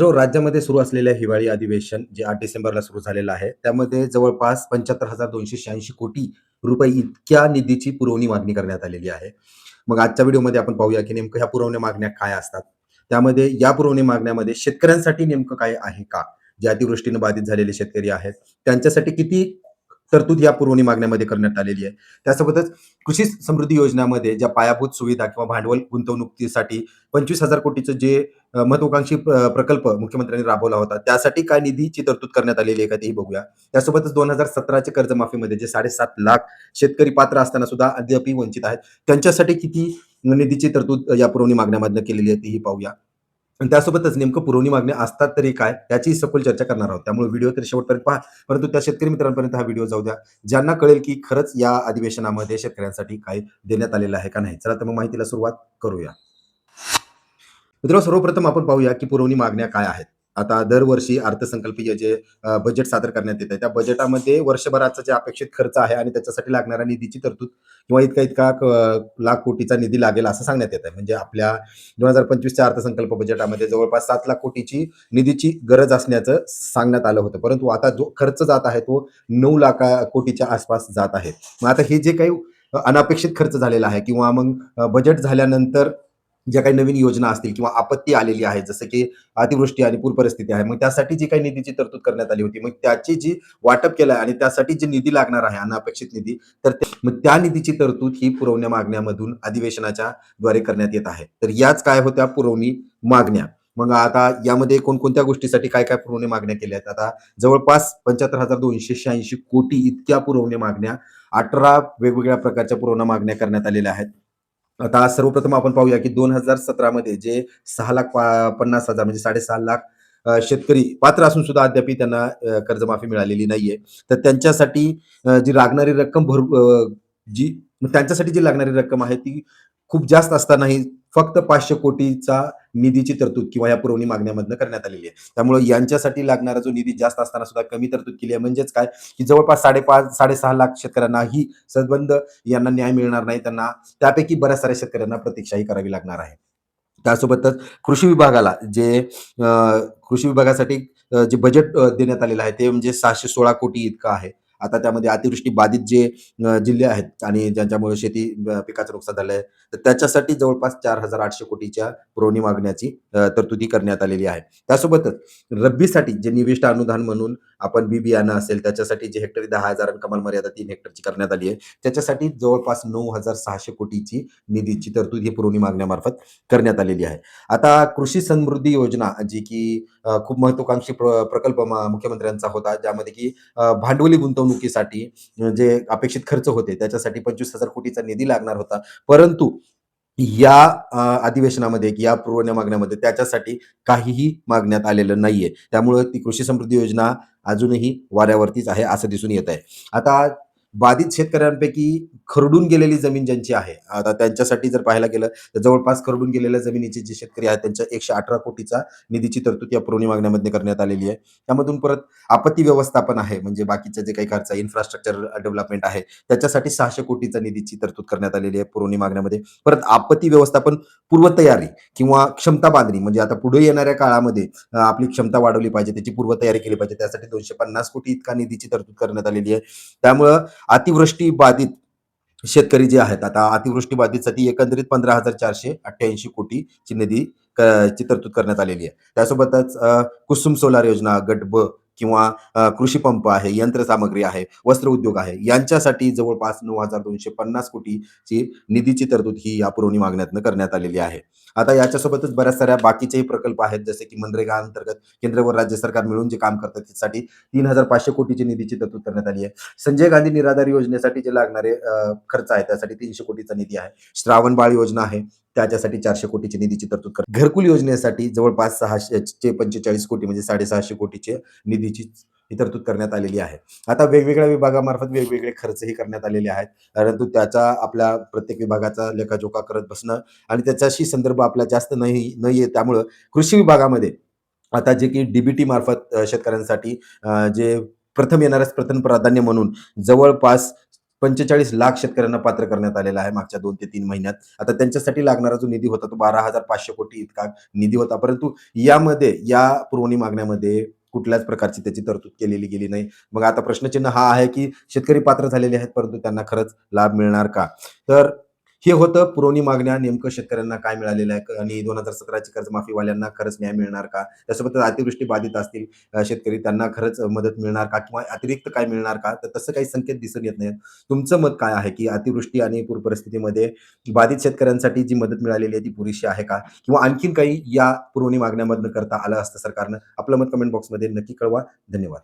मित्रांनो राज्यामध्ये सुरू असलेल्या हिवाळी अधिवेशन जे आठ डिसेंबरला सुरू झालेलं आहे त्यामध्ये जवळपास पंच्याहत्तर हजार दोनशे शहाऐंशी कोटी रुपये इतक्या निधीची पुरवणी मागणी करण्यात आलेली आहे. मग आजच्या व्हिडिओमध्ये आपण पाहूया की नेमकं ह्या पुरवण्या मागण्या काय असतात. त्यामध्ये या पुरवणी मागण्यामध्ये शेतकऱ्यांसाठी नेमकं काय आहे का? जे अतिवृष्टीने बाधित झालेले शेतकरी आहेत त्यांच्यासाठी किती तरतूद या पुरवणी मागण्यामध्ये करण्यात आलेली आहे. त्यासोबतच कृषी समृद्धी योजनामध्ये ज्या पायाभूत सुविधा किंवा भांडवल गुंतवणुकीसाठी पंचवीस हजार कोटीचं जे महत्वाकांक्षी प्रकल्प मुख्यमंत्र्यांनी राबवला होता त्यासाठी काय निधीची तरतूद करण्यात आलेली आहे का तेही बघूया. त्यासोबतच दोन हजार सतराच्या कर्जमाफीमध्ये जे साडेसात लाख शेतकरी पात्र असताना सुद्धा अद्यापही वंचित आहेत. त्यांच्यासाठी किती निधीची तरतूद या पुरवणी मागण्यामधनं केलेली आहे तेही पाहूया. आणि त्यासोबतच नेमकं पुरवणी मागण्या असतात तरी काय याची सखोल चर्चा करणार आहोत. त्यामुळे व्हिडिओ तरी शेवटपर्यंत पहा परंतु त्या शेतकरी मित्रांपर्यंत हा व्हिडिओ जाऊ द्या. ज्यांना कळेल की खरंच या अधिवेशनामध्ये शेतकऱ्यांसाठी काय देण्यात आलेलं आहे का नाही चला तर मग माहितीला सुरुवात करूया. मित्रांनो सर्वप्रथम आपण पाहूया की पुरवणी मागण्या काय आहेत. आता दरवर्षी अर्थसंकल्पीय जे बजेट सादर करण्यात येत आहे त्या बजेटामध्ये वर्षभराचा जे अपेक्षित खर्च आहे आणि त्याच्यासाठी लागणाऱ्या निधीची तरतूद किंवा इतका इतका लाख कोटीचा निधी लागेल असं सांगण्यात येत आहे म्हणजे आपल्या दोन हजार पंचवीसच्या अर्थसंकल्प बजेटामध्ये जवळपास सात लाख कोटीची निधीची गरज असण्याचं सांगण्यात आलं होतं. परंतु आता जो खर्च जात आहे तो नऊ लाखा कोटीच्या आसपास जात आहे. मग आता हे जे काही अनापेक्षित खर्च झालेला आहे किंवा मग बजेट झाल्यानंतर ज्या काही नवीन योजना असतील किंवा आपत्ती आलेली आहे जसं की अतिवृष्टी आणि पूर परिस्थिती आहे मग त्यासाठी जी काही निधीची तरतूद करण्यात आली होती मग त्याची जी वाटप केलं आहे आणि त्यासाठी जी निधी लागणार आहे अनापेक्षित निधी तर मग त्या निधीची तरतूद ही पुरवण्या मागण्यामधून अधिवेशनाच्या द्वारे करण्यात येत आहे. तर याच काय होत्या पुरवणी मागण्या? मग आता यामध्ये कोणकोणत्या गोष्टीसाठी काय काय पुरवणी मागण्या केल्या आहेत? आता जवळपास पंच्याहत्तर हजार दोनशे शहाऐंशी कोटी इतक्या पुरवणी मागण्या अठरा वेगवेगळ्या प्रकारच्या पुरवण्या मागण्या करण्यात आलेल्या आहेत. आता सर्वप्रथम आपण पाहूया की दोन हजार सतरामध्ये जे सहा लाख पन्नास हजार म्हणजे साडेसहा लाख शेतकरी पात्र असून सुद्धा अद्याप त्यांना कर्जमाफी मिळालेली नाहीये. तर त्यांच्यासाठी जी लागणारी रक्कम भर अ, जी त्यांच्यासाठी जी लागणारी रक्कम आहे ती खूप जास्त असतानाही फक्त पाचशे कोटीचा निधीची तरतूद किंवा या पुरवणी मागण्यामधनं करण्यात आलेली आहे. त्यामुळे यांच्यासाठी लागणारा जो निधी जास्त असताना सुद्धा कमी तरतूद केली आहे. म्हणजेच काय? की जवळपास साडेपाच साडेसहा लाख शेतकऱ्यांना ही सदबंद यांना न्याय मिळणार नाही. त्यांना त्यापैकी बऱ्याच साऱ्या शेतकऱ्यांना प्रतीक्षाही करावी लागणार आहे. त्यासोबतच कृषी विभागाला जे कृषी विभागासाठी जे बजेट देण्यात आलेलं आहे ते म्हणजे सहाशे सोळा कोटी इतकं आहे. आता त्यामध्ये अतिवृष्टी बाधित जे जिल्हे आहेत आणि ज्यांच्यामुळे शेती पिकाचं नुकसान झालं आहे तर त्याच्यासाठी जवळपास चार हजार आठशे कोटीच्या पुरवणी मागण्याची तरतुदी करण्यात आलेली आहे. त्यासोबतच रब्बीसाठी जे निविष्ट अनुदान म्हणून आपण बी बियाणं असेल त्याच्यासाठी जे हेक्टरी दहा हजार कमाल मर्यादा तीन हेक्टरची करण्यात आली आहे. त्याच्यासाठी जवळपास नऊ हजार सहाशे कोटीची निधीची तरतूद ही पुरवणी मागण्यामार्फत करण्यात आलेली आहे. आता कृषी समृद्धी योजना जी की खूप महत्वाकांक्षी प्र प्रकल्प मुख्यमंत्र्यांचा होता ज्यामध्ये की भांडवली गुंतवणुकीसाठी जे अपेक्षित खर्च होते त्याच्यासाठी पंचवीस हजार कोटीचा निधी लागणार होता. परंतु या अधिवेशनामध्ये या पुरवण्या मागण्यामध्ये त्याच्यासाठी काहीही मागण्यात आलेलं नाहीये. त्यामुळं ती कृषी समृद्धी योजना अजूनही वाऱ्यावरतीच आहे असं दिसून येत आहे आता बाधित शेतकऱ्यांपैकी खरडून गेलेली जमीन ज्यांची आहे आता त्यांच्यासाठी जर पाहायला गेलं तर जवळपास खरडून गेलेल्या जमिनीचे जे शेतकरी आहेत त्यांच्या एकशे अठरा कोटीचा निधीची तरतूद या पुरवणी मागण्यामध्ये करण्यात आलेली आहे. त्यामधून परत आपत्ती व्यवस्थापन आहे म्हणजे बाकीच्या जे काही खर्च इन्फ्रास्ट्रक्चर डेव्हलपमेंट आहे त्याच्यासाठी सहाशे कोटीचा निधीची तरतूद करण्यात आलेली आहे पुरवणी मागण्यामध्ये. परत आपत्ती व्यवस्थापन पूर्वतयारी किंवा क्षमता बांधणी म्हणजे आता पुढे येणाऱ्या काळामध्ये आपली क्षमता वाढवली पाहिजे त्याची पूर्वतयारी केली पाहिजे त्यासाठी दोनशे पन्नास कोटी इतका निधीची तरतूद करण्यात आलेली आहे. त्यामुळं अतिवृष्टी बाधित शेतकरी जे आहेत आता अतिवृष्टी बाधितसाठी एकंदरीत पंधरा हजार चारशे अठ्ठ्याऐंशी कोटीची निधी ची तरतूद करण्यात आलेली आहे. त्यासोबतच कुसुम सोलार योजना गट ब किंवा कृषीपंप कृषी पंप आहे यंत्रसामग्री आहे वस्त्र उद्योग आहे यांच्यासाठी जवळपास नऊ हजार दोनशे पन्नास कोटीची निधीची तरतूद ही या पुरवणी मागण्यातनं करण्यात आलेली आहे. आता याच्यासोबतच बऱ्याच साऱ्या बाकीचेही प्रकल्प आहेत जसे की मनरेगा अंतर्गत केंद्र व राज्य सरकार मिळून जे काम करतात त्यासाठी तीन हजार पाचशे कोटीची निधीची तरतूद करण्यात आली आहे. संजय गांधी निराधार योजनेसाठी जे लागणारे खर्च आहे त्यासाठी तीनशे कोटीचा निधी आहे. श्रावण बाळ योजना आहे त्याच्यासाठी चारशे कोटीची निधीची तरतूद कर घरकुल योजनेसाठी जवळपास सहाशे पंचेचाळीस कोटी म्हणजे साडेसहाशे कोटीचे निधीची ही तरतूद करण्यात आलेली आहे. आता वेगवेगळ्या विभागामार्फत वेगवेगळे खर्चही करण्यात आलेले आहेत. परंतु त्याचा आपल्या प्रत्येक विभागाचा लेखाजोखा करत बसणं आणि त्याच्याशी संदर्भ आपला जास्त नाही नाहीये त्यामुळं कृषी विभागामध्ये आता जे की डीबीटी मार्फत शेतकऱ्यांसाठी जे प्रथम येणाऱ्यास प्रथम प्राधान्य म्हणून जवळपास पंचेचाळीस लाख शेतकऱ्यांना पात्र करण्यात आलेला आहे मागच्या दोन ते तीन महिन्यात. आता त्यांच्यासाठी लागणारा जो निधी होता तो बारा हजार पाचशे कोटी इतका निधी होता. परंतु यामध्ये या पुरवणी मागण्यामध्ये कुठल्याच प्रकारची त्याची तरतूद केलेली गेली नाही. मग आता प्रश्नचिन्ह हा आहे की शेतकरी पात्र झालेले आहेत परंतु त्यांना खरंच लाभ मिळणार का? तर हे होतं. पुरवणी मागण्या नेमकं शेतकऱ्यांना काय मिळालेलं आहे? आणि दोन हजार सतराची कर्जमाफीवाल्यांना खरंच न्याय मिळणार का? त्यासोबत अतिवृष्टी बाधित असतील शेतकरी त्यांना खरंच मदत मिळणार का? किंवा अतिरिक्त काय मिळणार का? तर तसं काही संकेत दिसून येत नाहीत. तुमचं मत काय आहे की अतिवृष्टी आणि पूर परिस्थितीमध्ये बाधित शेतकऱ्यांसाठी जी मदत मिळालेली आहे ती पुरेशी आहे का? किंवा आणखीन काही या पुरवणी मागण्यामधनं करता आलं असतं सरकारनं? आपलं मत कमेंट बॉक्समध्ये नक्की कळवा. धन्यवाद.